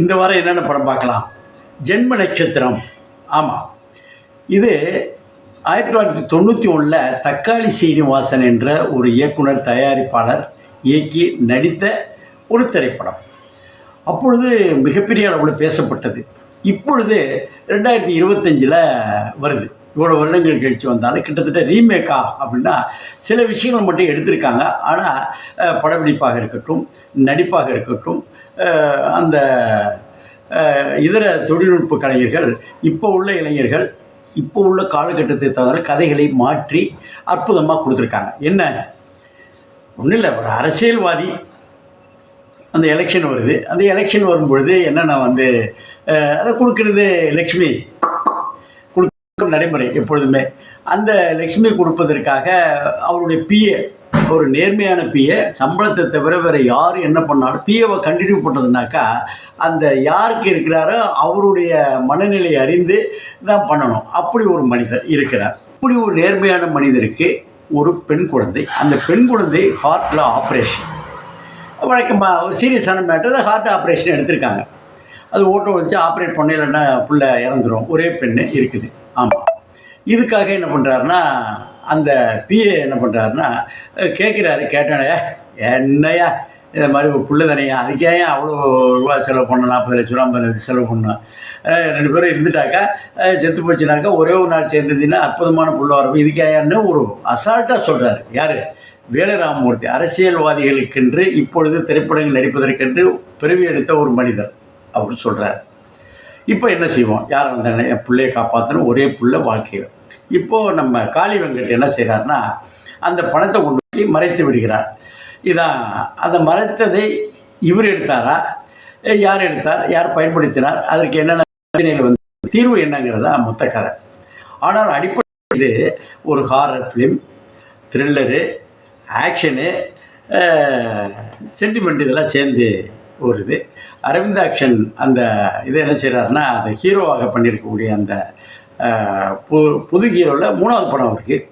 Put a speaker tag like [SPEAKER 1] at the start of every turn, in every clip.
[SPEAKER 1] இந்த வாரம் என்னென்ன படம் பார்க்கலாம்? ஜென்ம நட்சத்திரம். ஆமாம் இது ஆயிரத்தி தொள்ளாயிரத்தி தொண்ணூற்றி ஒன்றில் தக்காளி சீனிவாசன் என்ற ஒரு இயக்குனர் தயாரிப்பாளர் இயக்கி நடித்த ஒரு திரைப்படம். அப்பொழுது மிகப்பெரிய அளவில் பேசப்பட்டது. இப்பொழுது ரெண்டாயிரத்தி இருபத்தஞ்சில் வருது. இவ்வளோ வருடங்கள் கழித்து வந்தாலும் கிட்டத்தட்ட ரீமேக்கா அப்படின்னா சில விஷயங்கள் மட்டும் எடுத்திருக்காங்க. ஆனால் படப்பிடிப்பாக இருக்கட்டும் நடிப்பாக இருக்கட்டும் அந்த இதர தொழில்நுட்ப கலைஞர்கள் இப்போ உள்ள இளைஞர்கள் இப்போ உள்ள காலகட்டத்தை தவிர கதைகளை மாற்றி அற்புதமாக கொடுத்துருக்காங்க. என்ன? ஒன்றும் இல்லை ஒரு அரசியல்வாதி அந்த எலெக்ஷன் வருது. அந்த எலெக்ஷன் வரும்பொழுது என்னென்ன வந்து அதை கொடுக்கறது லக்ஷ்மி கொடுக்கும் நடைமுறை எப்பொழுதுமே. அந்த லக்ஷ்மி கொடுப்பதற்காக அவருடைய பிஏ ஒரு நேர்மையான பிஏ சம்பளத்தை தவிர வேறு யார் என்ன பண்ணாலும் பிஏவை கண்டினியூ பண்ணுறதுனாக்கா அந்த யாருக்கு இருக்கிறாரோ அவருடைய மனநிலையை அறிந்து தான் பண்ணணும். அப்படி ஒரு மனிதர் இருக்கிறார். இப்படி ஒரு நேர்மையான மனிதருக்கு ஒரு பெண் குழந்தை. அந்த பெண் குழந்தை ஹார்ட்டில் ஆப்ரேஷன் வழக்கமாக ஒரு சீரியஸான மேட்டர் ஹார்ட் ஆப்ரேஷன் எடுத்திருக்காங்க. அது ஓட்டோ வச்சு ஆப்ரேட் பண்ண இல்லைன்னா பிள்ளை இறந்துரும். ஒரே பெண்ணு இருக்குது. ஆமாம் இதுக்காக என்ன பண்ணுறாருன்னா அந்த பிஏ என்ன பண்ணுறாருன்னா கேட்குறாரு கேட்டானே என்னையா இந்த மாதிரி ஒரு புள்ள தானையா அதுக்கே ஏன் அவ்வளோ ரூபா செலவு பண்ணணும் நாற்பது லட்ச ரூபா ஐம்பது லட்சம் செலவு பண்ணணும்? ரெண்டு பேரும் இருந்துட்டாக்கா செத்து போச்சுனாக்கா ஒரே ஒரு நாள் சேர்ந்ததுன்னா அற்புதமான புள்ள வரப்போ இதுக்கே ஏன்னு ஒரு அசால்ட்டாக சொல்கிறாரு யார்? வேலராமமூர்த்தி. அரசியல்வாதிகளுக்கென்று இப்பொழுது திரைப்படங்கள் நடிப்பதற்கென்று பிறவி எடுத்த ஒரு மனிதர் அப்படின்னு சொல்கிறார் இப்போ என்ன செய்வோம்? யார் அந்த என் பிள்ளையை காப்பாற்றணும் ஒரே புள்ள வாழ்க்கையில். இப்போது நம்ம காளி வெங்கட் என்ன செய்கிறாருன்னா அந்த பணத்தை கொண்டு போய் மறைத்து விடுகிறார். இதான் அந்த மறைத்ததை இவர் எடுத்தாரா? யார் எடுத்தார்? யார் பயன்படுத்தினார்? அதற்கு என்னென்ன பிரச்சனைகள் வந்து தீர்வு என்னங்கிறதா மொத்த கதை. ஆனால் அடிப்படை இது ஒரு horror film thriller action sentiment இதெல்லாம் சேர்ந்து ஒரு இது. அரவிந்தாக்ஷன் அந்த இதை என்ன செய்கிறாருன்னா அந்த ஹீரோவாக பண்ணியிருக்கக்கூடிய அந்த பு புது ஹீரோவில் மூணாவது படம் இருக்குது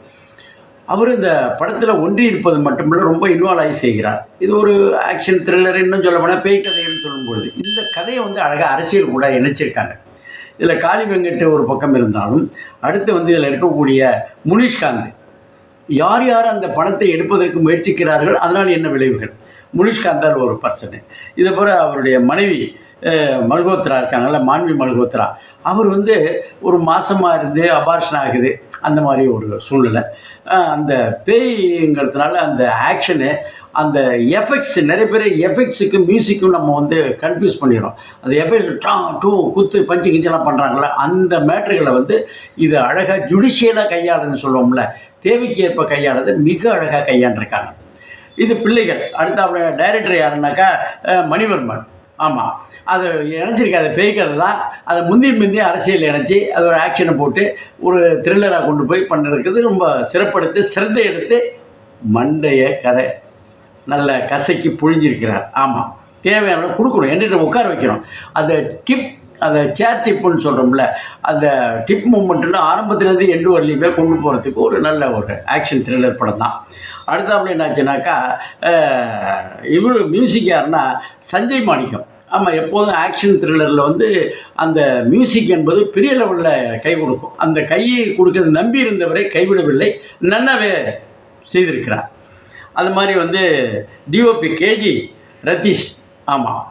[SPEAKER 1] அவர் இந்த படத்தில் ஒன்றி இருப்பது மட்டுமில்லை ரொம்ப இன்வால்வ் ஆகி செய்கிறார். இது ஒரு ஆக்ஷன் த்ரில்லர் இன்னும் சொல்ல போனால் பேய் கதைகள்னு சொல்லும்பொழுது இந்த கதையை வந்து அழகாக அரசியல் கூட இணைச்சிருக்காங்க. இதில் காளி வெங்கட் ஒரு பக்கம் இருந்தாலும் அடுத்து வந்து இதில் இருக்கக்கூடிய முனிஷ்காந்த். யார் யார் அந்த பணத்தை எடுப்பதற்கு முயற்சிக்கிறார்கள் அதனால் என்ன விளைவுகள்? முனிஷ்காந்தார் ஒரு பர்சனு. இதை போல் அவருடைய மனைவி மல்கோத்ரா இருக்காங்கல்ல மான்வி மல்கோத்ரா. அவர் வந்து ஒரு மாதமாக இருந்து அபார்ஷன் ஆகுது. அந்த மாதிரி ஒரு சூழ்நிலை. அந்த பேய்ங்கிறதுனால அந்த ஆக்ஷனு அந்த எஃபெக்ட்ஸ் நிறைய பேர் எஃபெக்ட்ஸுக்கு மியூசிக்கும் நம்ம வந்து கன்ஃபியூஸ் பண்ணிடுறோம். அந்த எஃபெக்ட்ஸ் டா டூ குத்து பஞ்சு கிஞ்செல்லாம் பண்ணுறாங்களே அந்த மேட்ருகளை வந்து இது அழகாக ஜுடிஷியலாக கையாளுதுன்னு சொல்லுவோம்ல தேவைக்கு ஏற்ப கையாளுறது மிக அழகாக கையாண்டிருக்காங்க. இது பிள்ளைகள். அடுத்த டைரக்டர் யாருன்னாக்கா மணிவர்மன். ஆமாம் அது இணைச்சிருக்கு அதை பேய்க்கதை தான். அதை முந்தி முந்தி அரசியல் இணைச்சி அது ஒரு ஆக்ஷனை போட்டு ஒரு த்ரில்லராக கொண்டு போய் பண்ணிருக்குது ரொம்ப சிறப்படுத்து சிறந்த எடுத்து மண்டைய கதை. நல்ல கசைக்கு புழிஞ்சிருக்கிறார். ஆமாம் தேவையான கொடுக்கணும். என்கிட்ட உட்கார வைக்கணும். அந்த டிப் அந்த சேர் டிப்புன்னு சொல்கிறோம்ல அந்த டிப் மூமெண்ட்டுன்னு ஆரம்பத்துலேருந்து எண்டு வரலையுமே கொண்டு போகிறதுக்கு ஒரு நல்ல ஒரு ஆக்ஷன் த்ரில்லர் படம் தான். அடுத்தாப்புல என்னாச்சுனாக்கா இவர் மியூசிக் யாருன்னா சஞ்சய் மாணிக்கம். ஆமாம் எப்போதும் ஆக்ஷன் த்ரில்லரில் வந்து அந்த மியூசிக் என்பது பெரிய லெவலில் கை கொடுக்கும். அந்த கையை கொடுக்கறது நம்பி இருந்தவரை கைவிடவில்லை. நன்னாவே செய்திருக்கிறார். அது மாதிரி வந்து டிஓபி கேஜி ரதீஷ் ஆமாம்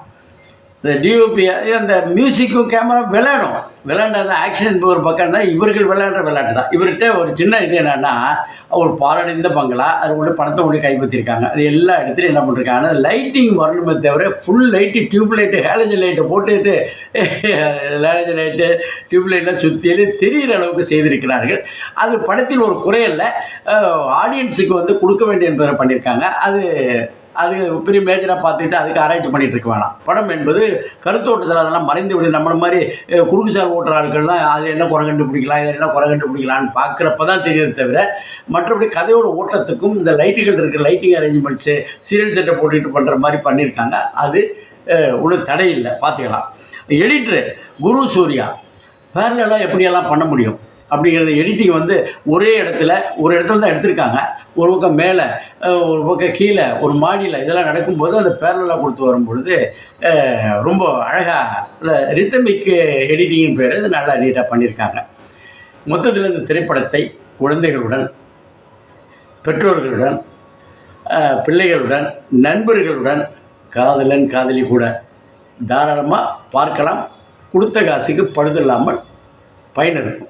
[SPEAKER 1] இந்த டியூபி அந்த மியூசிக்கும் கேமரா விளையாடும். விளையாண்டது ஆக்ஷன் ஒரு பக்கம் தான் இவர்கள் விளையாடுற விளையாட்டு தான். இவர்கிட்ட ஒரு சின்ன இது என்னென்னா ஒரு பாலடைந்த பங்களா அது கொண்டு பணத்தை கொண்டு கைப்பற்றிருக்காங்க. அது எல்லா இடத்துலையும் என்ன பண்ணிருக்காங்க லைட்டிங் வரணுமே தவிர full light tube light halogen லைட்டை போட்டுட்டு ஹேலஜன் லைட்டு டியூப் லைட்லாம் சுற்றி தெரிகிற அளவுக்கு செய்திருக்கிறார்கள். அது படத்தில் ஒரு குறையல்ல ஆடியன்ஸுக்கு வந்து கொடுக்க வேண்டிய என்பதை பண்ணியிருக்காங்க அது அது பெரிய மேஜராக பார்த்துக்கிட்டு அதுக்கு ஆராய்ச்சி பண்ணிகிட்டு இருக்க வேணாம். படம் என்பது கருத்தோட்டத்தில் அதெல்லாம் மறைந்து விடு நம்மள மாதிரி குறுக்கு சார் ஓட்டுற ஆட்கள்லாம் அது என்ன குறை கண்டுபிடிக்கலாம் இதில் என்ன குறை கண்டுபிடிக்கலாம்னு பார்க்குறப்ப தான் தெரியுது தவிர மற்றபடி கதையோட ஓட்டத்துக்கும் இந்த லைட்டுகள் இருக்கிற லைட்டிங் அரேஞ்ச்மெண்ட்ஸு சீரியல் செட்டை போட்டுட்டு பண்ணுற மாதிரி பண்ணியிருக்காங்க. அது ஒன்றும் தடையில்லை. பார்த்துக்கலாம். எடிட்ரு குரு சூர்யா பேரலாம் எப்படியெல்லாம் பண்ண முடியும்? அப்படிங்கிறது எடிட்டிங் வந்து ஒரே இடத்துல ஒரு இடத்துல தான் எடுத்திருக்காங்க. ஒரு பக்கம் மேலே ஒரு பக்கம் கீழே ஒரு மாடியில் இதெல்லாம் நடக்கும்போது அந்த பேரலாக கொடுத்து வரும்பொழுது ரொம்ப அழகாக இந்த ரித்தமிக் எடிட்டிங்கின் பேர் இது நல்லா நீட்டாக பண்ணியிருக்காங்க. மொத்தத்தில் இந்த திரைப்படத்தை குழந்தைகளுடன் பெற்றோர்களுடன் பிள்ளைகளுடன் நண்பர்களுடன் காதலன் காதலி கூட தாராளமாக பார்க்கலாம். கொடுத்த காசுக்கு பழுதில்லாமல் பயன் இருக்கும்.